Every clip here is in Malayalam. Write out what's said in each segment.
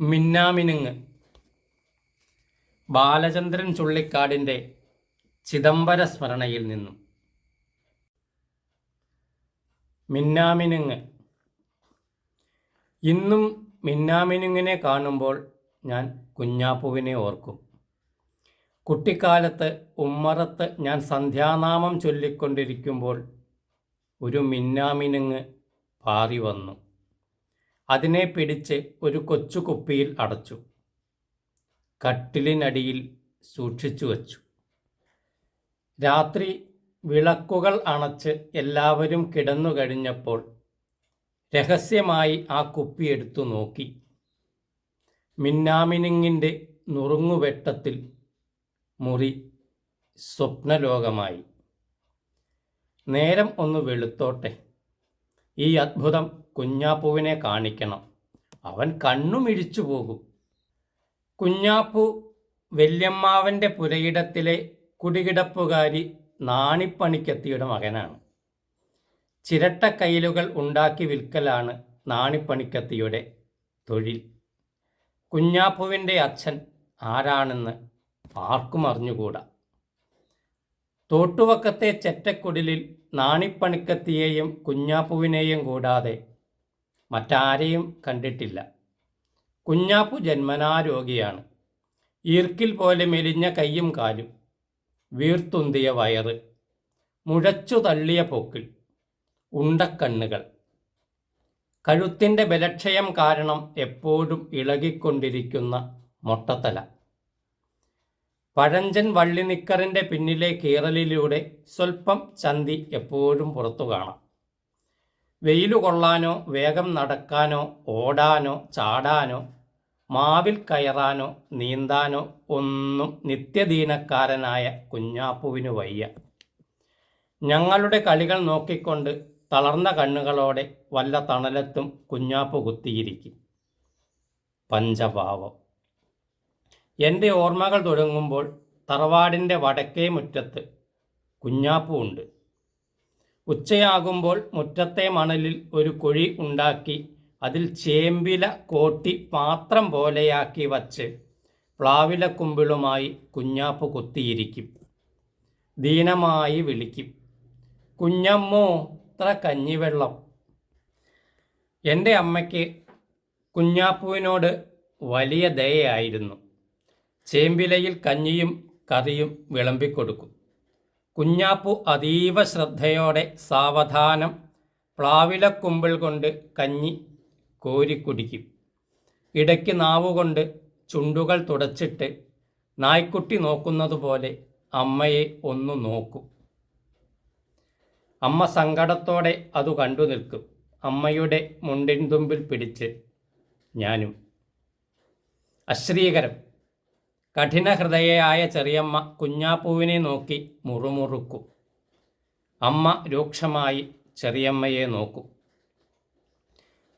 മിന്നാമിനുങ്ങ്. ബാലചന്ദ്രൻ ചുള്ളിക്കാടിന്റെ ചിദംബര സ്മരണയിൽ നിന്നും. മിന്നാമിനുങ്ങ്. ഇന്നും മിന്നാമിനുങ്ങിനെ കാണുമ്പോൾ ഞാൻ കുഞ്ഞാപ്പുവിനെ ഓർക്കും. കുട്ടിക്കാലത്ത് ഉമ്മറത്ത് ഞാൻ സന്ധ്യാനാമം ചൊല്ലിക്കൊണ്ടിരിക്കുമ്പോൾ ഒരു മിന്നാമിനുങ്ങ് പാറി വന്നു അതിനെ പിടിച്ച് ഒരു കൊച്ചു കുപ്പിയിൽ അടച്ചു. കട്ടിലിനടിയിൽ സൂക്ഷിച്ചു വച്ചു. രാത്രി വിളക്കുകൾ അണച്ച് എല്ലാവരും കിടന്നു കഴിഞ്ഞപ്പോൾ രഹസ്യമായി ആ കുപ്പി എടുത്തു നോക്കി. മിന്നാമിനുങ്ങിന്റെ നുറുങ്ങുവെട്ടത്തിൽ മുറി സ്വപ്നലോകമായി. നേരം ഒന്ന് വെളുത്തോട്ടെ. ഈ അത്ഭുതം കുഞ്ഞാപ്പുവിനെ കാണിക്കണം. അവൻ കണ്ണുമിഴിച്ചു പോകും. കുഞ്ഞാപ്പു വല്യമ്മാവന്റെ പുരയിടത്തിലെ കുടികിടപ്പുകാരി നാണിപ്പണിക്കെത്തിയുടെ മകനാണ്. ചിരട്ടക്കയിലുകൾ ഉണ്ടാക്കി വിൽക്കലാണ് നാണിപ്പണിക്കത്തിയുടെ തൊഴിൽ. കുഞ്ഞാപ്പുവിന്റെ അച്ഛൻ ആരാണെന്ന് ആർക്കും അറിഞ്ഞുകൂടാ. തോട്ടുവക്കത്തെ ചെറ്റക്കുടിലിൽ നാണിപ്പണിക്കത്തിയെയും കുഞ്ഞാപ്പുവിനെയും കൂടാതെ മറ്റാരെയും കണ്ടിട്ടില്ല. കുഞ്ഞാപ്പു ജന്മനാ രോഗിയാണ് ഈർക്കിൽ പോലെ മെലിഞ്ഞ കൈയും കാലും വീർത്തുന്തിയ വയറ് മുഴച്ചു തള്ളിയ പൊക്കിൽ ഉണ്ടക്കണ്ണുകൾ. കഴുത്തിന്റെ ബലക്ഷയം കാരണം എപ്പോഴും ഇളകിക്കൊണ്ടിരിക്കുന്ന മൊട്ടത്തല. പഴഞ്ചൻ വള്ളിനിക്കറിന്റെ പിന്നിലെ കീറലിലൂടെ സ്വൽപ്പം ചന്തി എപ്പോഴും പുറത്തു കാണാം. വെയിലു കൊള്ളാനോ വേഗം നടക്കാനോ ഓടാനോ ചാടാനോ മാവിൽ കയറാനോ നീന്താനോ ഒന്നും നിത്യദീനക്കാരനായ കുഞ്ഞാപ്പുവിന് വയ്യ. ഞങ്ങളുടെ കളികൾ നോക്കിക്കൊണ്ട് തളർന്ന കണ്ണുകളോടെ വല്ല തണലത്തും കുഞ്ഞാപ്പു കുത്തിയിരിക്കും. പഞ്ചഭാവം എന്റെ ഓർമ്മകൾ തുടങ്ങുമ്പോൾ തറവാടിന്റെ വടക്കേ മുറ്റത്ത് കുഞ്ഞാപ്പു ഉണ്ട് ഉച്ചയാകുമ്പോൾ മുറ്റത്തെ മണലിൽ ഒരു കുഴി ഉണ്ടാക്കി അതിൽ ചേമ്പില കോട്ടി പാത്രം പോലെയാക്കി വച്ച് പ്ലാവില കുമ്പിളുമായി കുഞ്ഞാപ്പ് കുത്തിയിരിക്കും. ദീനമായി വിളിക്കും. കുഞ്ഞമ്മോ ഇത്ര കഞ്ഞിവെള്ളം. എന്റെ അമ്മയ്ക്ക് കുഞ്ഞാപ്പുവിനോട് വലിയ ദയയായിരുന്നു. ചേമ്പിലയിൽ കഞ്ഞിയും കറിയും വിളമ്പിക്കൊടുക്കും. കുഞ്ഞാപ്പു അതീവ ശ്രദ്ധയോടെ സാവധാനം പ്ലാവിലക്കുമ്പിൾ കൊണ്ട് കഞ്ഞി കോരിക്കുടിക്കും ഇടയ്ക്ക് നാവുകൊണ്ട് ചുണ്ടുകൾ തുടച്ചിട്ട് നായ്ക്കുട്ടി നോക്കുന്നതുപോലെ അമ്മയെ ഒന്ന് നോക്കും. അമ്മ സങ്കടത്തോടെ അത് കണ്ടു നിൽക്കും. അമ്മയുടെ മുണ്ടിൻ തുമ്പിൽ പിടിച്ച് ഞാനും. അശ്രീകരം. കഠിനഹൃദയയായ ചെറിയമ്മ കുഞ്ഞാപ്പൂവിനെ നോക്കി മുറുമുറുക്കും. അമ്മ രൂക്ഷമായി ചെറിയമ്മയെ നോക്കും.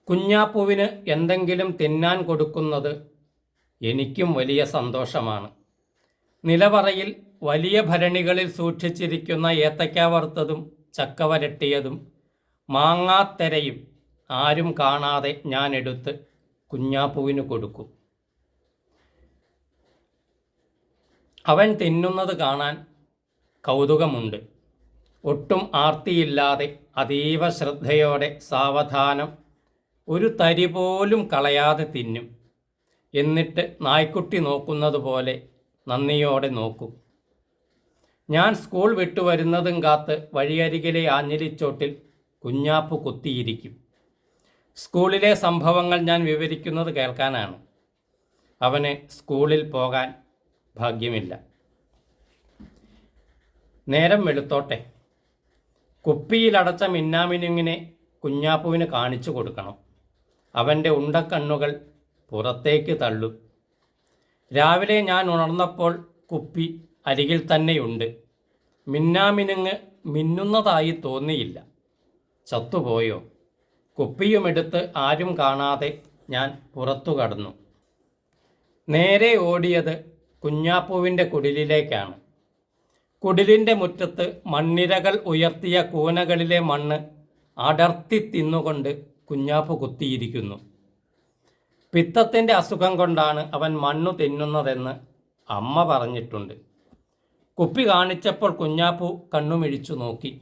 കുഞ്ഞാപ്പൂവിന് എന്തെങ്കിലും തിന്നാൻ കൊടുക്കുന്നത് എനിക്കും വലിയ സന്തോഷമാണ്. നിലവറയിൽ വലിയ ഭരണികളിൽ സൂക്ഷിച്ചിരിക്കുന്ന ഏത്തയ്ക്ക വറുത്തതും ചക്ക വരട്ടിയതും മാങ്ങാത്തരയും ആരും കാണാതെ ഞാൻ എടുത്ത് കുഞ്ഞാപ്പൂവിന് കൊടുക്കും. അവൻ തിന്നുന്നത് കാണാൻ കൗതുകമുണ്ട്. ഒട്ടും ആർത്തിയില്ലാതെ അതീവ ശ്രദ്ധയോടെ സാവധാനം ഒരു തരി പോലും കളയാതെ തിന്നും. എന്നിട്ട് നായ്ക്കുട്ടി നോക്കുന്നത് പോലെ നന്ദിയോടെ നോക്കും. ഞാൻ സ്കൂൾ വിട്ടു വരുന്നതും കാത്ത് വഴിയരികിലെ ആഞ്ഞിലിച്ചോട്ടിൽ കുഞ്ഞാപ്പ് കുത്തിയിരിക്കും. സ്കൂളിലെ സംഭവങ്ങൾ ഞാൻ വിവരിക്കുന്നത് കേൾക്കാനാണ്. അവന് സ്കൂളിൽ പോകാൻ ഭാഗ്യമില്ല. നേരം വെളുത്തോട്ടെ. കുപ്പിയിലടച്ച മിന്നാമിനുങ്ങിനെ കുഞ്ഞാപ്പുവിന് കാണിച്ചു കൊടുക്കണം. അവന്റെ ഉണ്ടക്കണ്ണുകൾ പുറത്തേക്ക് തള്ളും. രാവിലെ ഞാൻ ഉണർന്നപ്പോൾ കുപ്പി അരികിൽ തന്നെയുണ്ട്. മിന്നാമിനുങ്ങ് മിന്നുന്നതായി തോന്നിയില്ല. ചത്തുപോയോ? കുപ്പിയുമെടുത്ത് ആരും കാണാതെ ഞാൻ പുറത്തു കടന്നു. നേരെ ഓടിയത് കുഞ്ഞാപ്പൂവിന്റെ കുടിലിലേക്കാണ്. കുടിലിന്റെ മുറ്റത്ത് മണ്ണിരകൾ ഉയർത്തിയ കൂനകളിലെ മണ്ണ് അടർത്തി തിന്നുകൊണ്ട് കുഞ്ഞാപ്പു കുത്തിയിരിക്കുന്നു. പിത്തത്തിന്റെ അസുഖം കൊണ്ടാണ് അവൻ മണ്ണു തിന്നുന്നതെന്ന് അമ്മ പറഞ്ഞിട്ടുണ്ട്. കുപ്പി കാണിച്ചപ്പോൾ കുഞ്ഞാപ്പു കണ്ണുമിഴിച്ചു നോക്കി.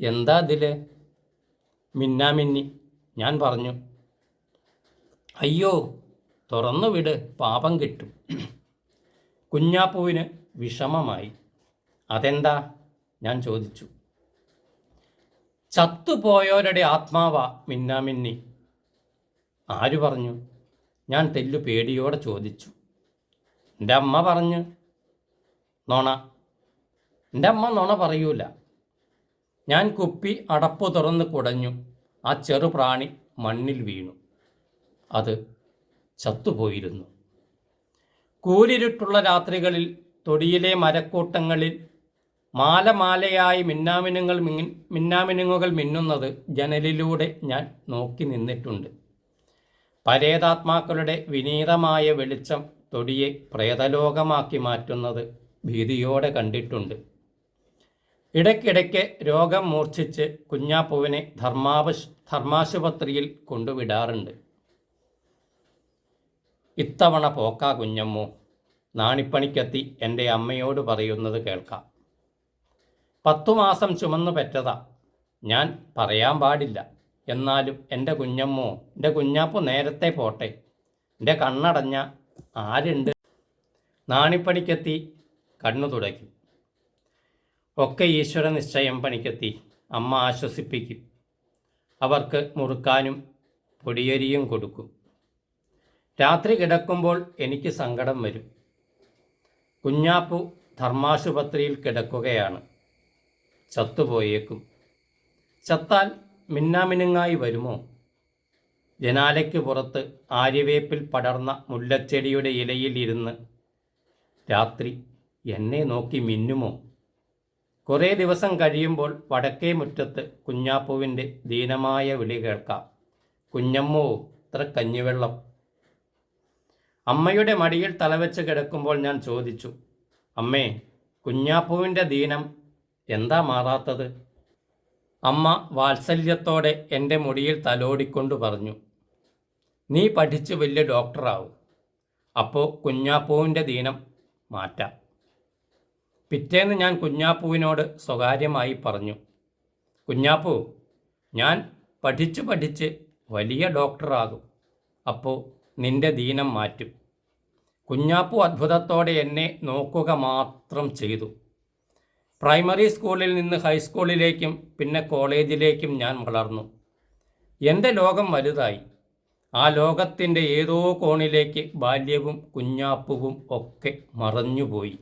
എന്താ അതിൽ മിന്നാമിന്നി ഞാൻ പറഞ്ഞു. അയ്യോ തുറന്നു വിട് പാപം കിട്ടും. കുഞ്ഞാപ്പുവിന് വിഷമമായി. അതെന്താ? ഞാൻ ചോദിച്ചു. ചത്തുപോയവരുടെ ആത്മാവ മിന്നാമിന്നി. ആര് പറഞ്ഞു? ഞാൻ തെല്ലു പേടിയോടെ ചോദിച്ചു. എന്റെ അമ്മ പറഞ്ഞു. നോണ. എന്റെ അമ്മ നോണ പറയൂല. ഞാൻ കുപ്പി അടപ്പ് തുറന്ന് കുടഞ്ഞു. ആ ചെറുപ്രാണി മണ്ണിൽ വീണു. അത് ചത്തുപോയിരുന്നു. കൂരിരുട്ടുള്ള രാത്രികളിൽ തൊടിയിലെ മരക്കൂട്ടങ്ങളിൽ മാലമാലയായി മിന്നാമിനുങ്ങൾ മിങ്ങി- മിന്നാമിനുങ്ങുകൾ മിന്നുന്നത് ജനലിലൂടെ ഞാൻ നോക്കി നിന്നിട്ടുണ്ട്. പരേതാത്മാക്കളുടെ വിനീതമായ വെളിച്ചം തൊടിയെ പ്രേതലോകമാക്കി മാറ്റുന്നത് ഭീതിയോടെ കണ്ടിട്ടുണ്ട്. ഇടയ്ക്കിടയ്ക്ക് രോഗം മൂർച്ഛിച്ച് കുഞ്ഞാപ്പുവിനെ ധർമാപശ് ധർമാശുപത്രിയിൽ കൊണ്ടുവിടാറുണ്ട്. ഇത്തവണ പോക്കാ കുഞ്ഞമ്മു. നാണിപ്പണിക്കെത്തി എന്റെ അമ്മയോട് പറയുന്നത് കേൾക്കാം. പത്തു മാസം ചുമന്നു പെറ്റതാ. ഞാൻ പറയാൻ പാടില്ല. എന്നാലും എന്റെ കുഞ്ഞമ്മോ എന്റെ കുഞ്ഞാപ്പു നേരത്തെ പോട്ടെ. എന്റെ കണ്ണടഞ്ഞ ആരുണ്ട്? നാണിപ്പണിക്കെത്തി കണ്ണു തുടക്കി ഒക്കെ ഈശ്വര നിശ്ചയം പണിക്കെത്തി അമ്മ ആശ്വസിപ്പിക്കും. അവർക്ക് മുറുക്കാനും പൊടിയരിയും കൊടുക്കും. രാത്രി കിടക്കുമ്പോൾ എനിക്ക് സങ്കടം വരും. കുഞ്ഞാപ്പു ധർമാശുപത്രിയിൽ കിടക്കുകയാണ്. ചത്തുപോയേക്കും. ചത്താൽ മിന്നാമിനുങ്ങായി വരുമോ? ജനാലയ്ക്ക് പുറത്ത് ആര്യവേപ്പിൽ പടർന്ന മുല്ലച്ചെടിയുടെ ഇലയിൽ ഇരുന്ന് രാത്രി എന്നെ നോക്കി മിന്നുമോ? കുറേ ദിവസം കഴിയുമ്പോൾ വടക്കേ മുറ്റത്ത് കുഞ്ഞാപ്പുവിന്റെ ദീനമായ വിളി കേൾക്കാം. കുഞ്ഞമ്മോ ഇത്ര കഞ്ഞിവെള്ളം അമ്മയുടെ മടിയിൽ തലവെച്ച് കിടക്കുമ്പോൾ ഞാൻ ചോദിച്ചു അമ്മേ കുഞ്ഞാപ്പുവിന്റെ ദീനം എന്താ മാറാത്തത്? അമ്മ വാത്സല്യത്തോടെ എന്റെ മുടിയിൽ തലോടിക്കൊണ്ട് പറഞ്ഞു നീ പഠിച്ച് വലിയ ഡോക്ടറാവും. അപ്പോൾ കുഞ്ഞാപ്പൂവിന്റെ ദീനം മാറ്റാം. പിറ്റേന്ന് ഞാൻ കുഞ്ഞാപ്പൂവിനോട് സ്വകാര്യമായി പറഞ്ഞു കുഞ്ഞാപ്പൂ ഞാൻ പഠിച്ചു പഠിച്ച് വലിയ ഡോക്ടറാകും. അപ്പോൾ നിന്റെ ദീനം മാറ്റും. കുഞ്ഞാപ്പു അത്ഭുതത്തോടെ എന്നെ നോക്കുക മാത്രം ചെയ്തു. പ്രൈമറി സ്കൂളിൽ നിന്ന് ഹൈസ്കൂളിലേക്കും പിന്നെ കോളേജിലേക്കും ഞാൻ വളർന്നു. എന്റെ ലോകം വലുതായി. ആ ലോകത്തിന്റെ ഏതോ കോണിലേക്ക് ബാല്യവും കുഞ്ഞാപ്പുവും ഒക്കെ മറഞ്ഞുപോയി.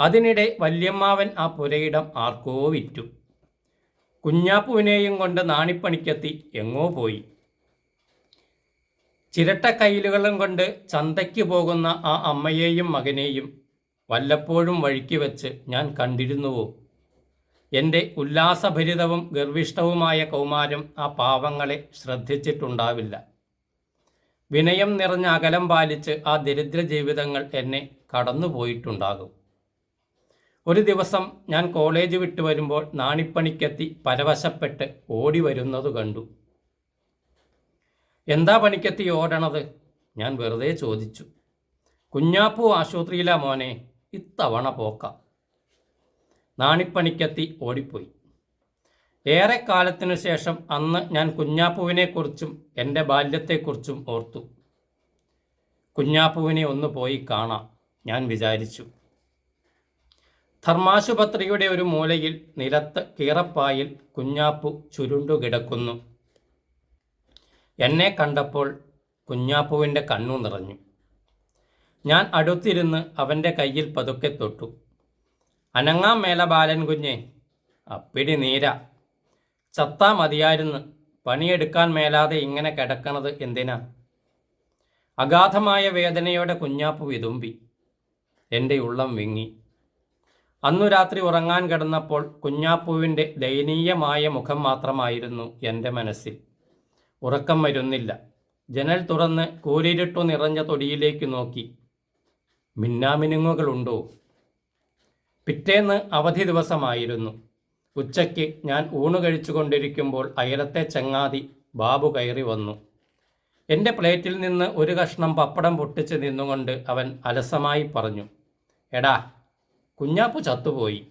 അതിനിടെ വല്യമ്മാവൻ ആ പുരയിടം ആർക്കോ വിറ്റു. കുഞ്ഞാപ്പുവിനെയും കൊണ്ട് നാണിപ്പണിക്കെത്തി എങ്ങോ പോയി. ചിരട്ടക്കൈലുകളും കൊണ്ട് ചന്തയ്ക്ക് പോകുന്ന ആ അമ്മയെയും മകനെയും വല്ലപ്പോഴും വഴിക്ക് വെച്ച് ഞാൻ കണ്ടിരുന്നുവോ? എന്റെ ഉല്ലാസഭരിതവും ഗർവിഷ്ടവുമായ കൗമാരം ആ പാവങ്ങളെ ശ്രദ്ധിച്ചിട്ടുണ്ടാവില്ല. വിനയം നിറഞ്ഞ അകലം പാലിച്ച് ആ ദരിദ്ര ജീവിതങ്ങൾ എന്നെ കടന്നുപോയിട്ടുണ്ടാകും. ഒരു ദിവസം ഞാൻ കോളേജ് വിട്ടു വരുമ്പോൾ നാണിപ്പണിക്കെത്തി പരവശപ്പെട്ട് ഓടി വരുന്നത് കണ്ടു. എന്താ പണിക്കെത്തി ഓടണത്? ഞാൻ വെറുതെ ചോദിച്ചു. കുഞ്ഞാപ്പു ആശുപത്രിയിലാ മോനെ ഇത്തവണ പോക്ക. നാണിപ്പണിക്കെത്തി ഓടിപ്പോയി. ഏറെ കാലത്തിനു ശേഷം അന്ന് ഞാൻ കുഞ്ഞാപ്പുവിനെക്കുറിച്ചും എന്റെ ബാല്യത്തെക്കുറിച്ചും ഓർത്തു. കുഞ്ഞാപ്പുവിനെ ഒന്ന് പോയി കാണാം ഞാൻ വിചാരിച്ചു. ധർമാശുപത്രിയുടെ ഒരു മൂലയിൽ നിലത്ത് കീറപ്പായിൽ കുഞ്ഞാപ്പു ചുരുണ്ടു കിടക്കുന്നു എന്നെ കണ്ടപ്പോൾ കുഞ്ഞാപ്പുവിന്റെ കണ്ണു നിറഞ്ഞു. ഞാൻ അടുത്തിരുന്ന് അവന്റെ കയ്യിൽ പതുക്കെ തൊട്ടു. അനങ്ങാം മേല ബാലൻ കുഞ്ഞെ അപ്പിടി നീര. ചത്താ മതിയായിരുന്നു പണിയെടുക്കാൻ മേലാതെ ഇങ്ങനെ കിടക്കണത് എന്തിനാ? അഗാധമായ വേദനയോടെ കുഞ്ഞാപ്പു വിതുമ്പി. എന്റെ ഉള്ളം വിങ്ങി. അന്നു രാത്രി ഉറങ്ങാൻ കിടന്നപ്പോൾ കുഞ്ഞാപ്പുവിന്റെ ദയനീയമായ മുഖം മാത്രമായിരുന്നു എന്റെ മനസ്സിൽ. ഉറക്കം വരുന്നില്ല. ജനൽ തുറന്ന് കൂരിരുട്ടു നിറഞ്ഞ തൊടിയിലേക്ക് നോക്കി. മിന്നാമിനുങ്ങുകളുണ്ടോ? പിറ്റേന്ന് അവധി ദിവസമായിരുന്നു. ഉച്ചയ്ക്ക് ഞാൻ ഊണ് കഴിച്ചുകൊണ്ടിരിക്കുമ്പോൾ അയലത്തെ ചങ്ങാതി ബാബു കയറി വന്നു. എന്റെ പ്ലേറ്റിൽ നിന്ന് ഒരു കഷ്ണം പപ്പടം പൊട്ടിച്ച് നിന്നുകൊണ്ട് അവൻ അലസമായി പറഞ്ഞു എടാ കുഞ്ഞാപ്പു ചത്തുപോയി.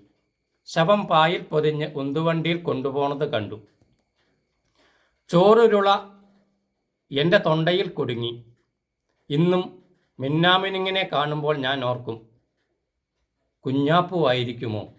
ശവം പായിൽ പൊതിഞ്ഞ് ഉന്തുവണ്ടിയിൽ കൊണ്ടുപോണത് കണ്ടു. ചോറുരുള എന്റെ തൊണ്ടയിൽ കുടുങ്ങി. ഇന്നും മിന്നാമിനുങ്ങിനെ കാണുമ്പോൾ ഞാൻ ഓർക്കും. കുഞ്ഞാപ്പുവായിരിക്കുമോ?